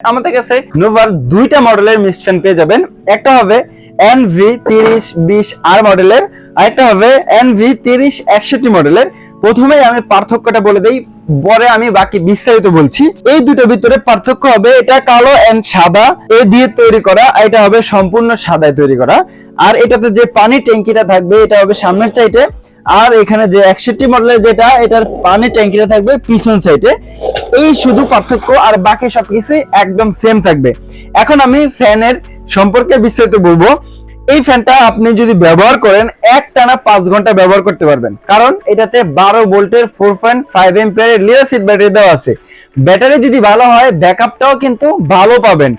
আমাদের কাছে নোভার দুইটা মডেলের মিস্ট ফ্যান পেয়ে যাবেন। একটা হবে এন ভি তিরিশ বিশ আর মডেলের, আরেকটা হবে এন ভি তিরিশ একষট্টি মডেলের। প্রথমেই আমি পার্থক্যটা বলে দেই পরে আমি বাকি বিস্তারিত বলছি। এই দুটোর ভিতরে পার্থক্য হবে এটা কালো এন্ড সাদা। এ দিয়ে তৈরি করা এটা হবে সম্পূর্ণ সাদায় তৈরি করা। আর এটাতে যে পানি ট্যাঙ্কিটা থাকবে, এটা হবে সামনের চাইটে আর এখানে যে একষট্টি মডেলের যেটা, এটার পানি ট্যাঙ্কিটা থাকবে পিছন সাইডে। এই শুধু পার্থক্য, আর বাকি সবকিছুই একদম সেম থাকবে। এখন আমি ফ্যানের সম্পর্কে বিস্তারিত বলব। এই ফ্যানটা আপনি যদি ব্যবহার করেন এক টানা পাঁচ ঘণ্টা ব্যবহার করতে পারবেন। কারণ এটাতে বারো ভোল্টের ফোর পয়েন্ট ফাইভ এম্পিয়ারের লিয়াসিড ব্যাটারি দেওয়া আছে। ব্যাটারি যদি ভালো হয় ব্যাকআপটাও কিন্তু ভালো পাবেন।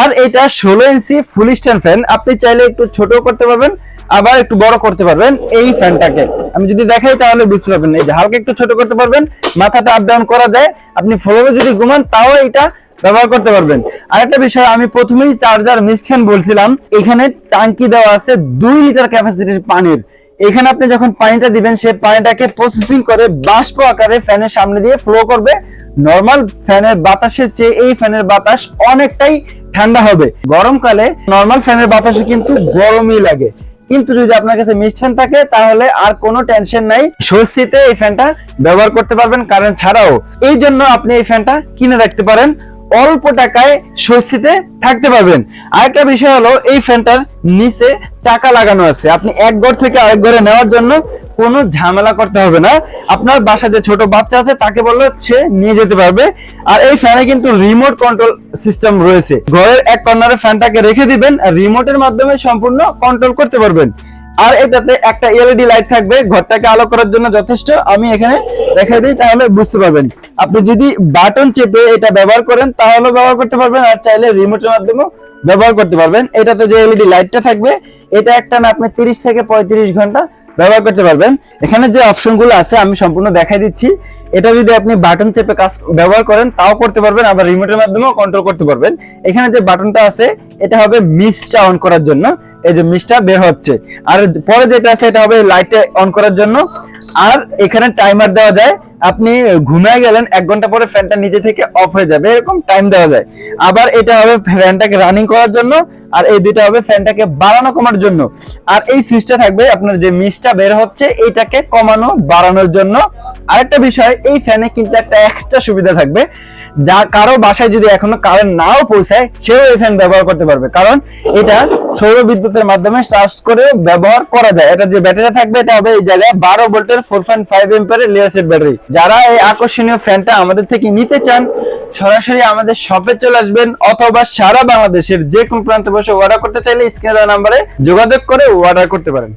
আর এটা ষোলো ইঞ্চি ফুল স্ট্যান্ড ফ্যান আপনি চাইলে একটু ছোট করতে পারবেন, আবার একটু বড় করতে পারবেন এই ফ্যানটাকে। আমি যদি দেখাই তাহলে বুঝতে পারবেন। এই যে হালকা একটু ছোট করতে পারবেন, মাথাটা আপ ডাউন করা যায়। আপনি ফ্লোরে যদি ঘুমান, তাও এটা ব্যবহার করতে পারবেন। আরেকটা বিষয়, আমি প্রথমেই চার্জার মিস্ট ফ্যান বলছিলাম, এখানে টাঙ্কি দেওয়া আছে দুই লিটার ক্যাপাসিটির পানির। এখানে আপনি যখন পানিটা দিবেন সে পানিটাকে প্রসেসিং করে বাষ্প আকারে ফ্যানের সামনে দিয়ে ফ্লো করবে। নর্মাল ফ্যানের বাতাসের চেয়ে এই ফ্যানের বাতাস অনেকটাই ঠান্ডা হবে। গরমকালে নর্মাল ফ্যানের বাতাসে কিন্তু গরমই লাগে। কিন্তু যদি আপনার কাছে মিস্ট ফ্যান থাকে, তাহলে আর কোনো টেনশন নাই। স্বস্তিতে এই ফ্যানটা ব্যবহার করতে পারবেন কারেন্ট ছাড়াও এই জন্য আপনি এই ফ্যানটা কিনে রাখতে পারেন। অল্প টাকায় স্বস্তিতে থাকতে পারবেন। আরেকটা বিষয় হলো, এই ফ্যানটার নিচে চাকা লাগানো আছে। আপনি এক ঘর থেকে আরেক ঘরে নেওয়ার জন্য কোনো ঝামেলা করতে হবে না। আপনার বাসায় যে ছোট বাচ্চা আছে, তাকে বললে সে নিয়ে যেতে পারবে। আর এই ফ্যানে কিন্তু রিমোট কন্ট্রোল সিস্টেম রয়েছে। ঘরের এক কর্নারে ফ্যানটাকে রেখে দিবেন আর রিমোটের মাধ্যমে সম্পূর্ণ কন্ট্রোল করতে পারবেন। আর এটাতে একটা এলইডি লাইট থাকবে, ঘরটাকে আলো করার জন্য যথেষ্ট। আমি এখানে দেখাই দিই, তাহলে বুঝতে পারবেন। আপনি যদি বাটন চেপে এটা ব্যবহার করেন, তাহলে ব্যবহার করতে পারবেন, আর চাইলে রিমোটের মাধ্যমেও ব্যবহার করতে পারবেন। এটাতে যে এলইডি লাইটটা থাকবে, এটা একটা না, আপনি 30 থেকে পঁয়ত্রিশ ঘণ্টা ব্যবহার করতে পারবেন। এখানে যে অপশনগুলো আছে, আমি সম্পূর্ণ দেখাই দিচ্ছি। এটা যদি আপনি বাটন চেপে কাজ ব্যবহার করেন, তাও করতে পারবেন, আবার রিমোটের মাধ্যমেও কন্ট্রোল করতে পারবেন। এখানে যে বাটনটা আছে, এটা হবে মিসটা অন করার জন্য। এই যে মিসটা বের হচ্ছে। আর পরে যেটা আছে, এটা হবে লাইটে অন করার জন্য। আর এখানে টাইমার দেওয়া যায়। আপনি ঘুমিয়ে গেলেন, এক ঘণ্টা পরে ফ্যানটা নিজে থেকে অফ হয়ে যাবে। এরকম টাইম দেওয়া যায়। আবার এটা হবে ফ্যানটাকে রানিং করার জন্য। আর এই দুইটা হবে ফ্যানটাকে বাড়ানো কমার জন্য। আর এই সুইচটা থাকবে আপনার যে মিসটা বের হচ্ছে, এইটাকে কমানো, বাড়ানোর জন্য। আরেকটা বিষয়, এই ফ্যানে কিন্তু একটা এক্সট্রা সুবিধা থাকবে। যা কারও বাসায় যদি এখনও কারেন্ট নাও পৌঁছায়, সেও এই ফ্যান ব্যবহার করতে পারবে। কারণ এটা সৌর বিদ্যুতের মাধ্যমে চার্জ করে ব্যবহার করা যায়। এটা যে ব্যাটারি থাকবে, এটা হবে এই জায়গায় বারো ভোল্টের ফোর পয়েন্ট ফাইভ এম্পিয়ারের লিয়াসেড ব্যাটারি যারা এই আকর্ষণীয় ফ্যানটা আমাদের থেকে নিতে চান, সরাসরি আমাদের শপে চলে আসবেন, অথবা সারা বাংলাদেশের যে কোনো প্রান্তে বসে অর্ডার করতে চাইলে স্ক্রিনে দেওয়া নাম্বারে যোগাযোগ করে অর্ডার করতে পারেন।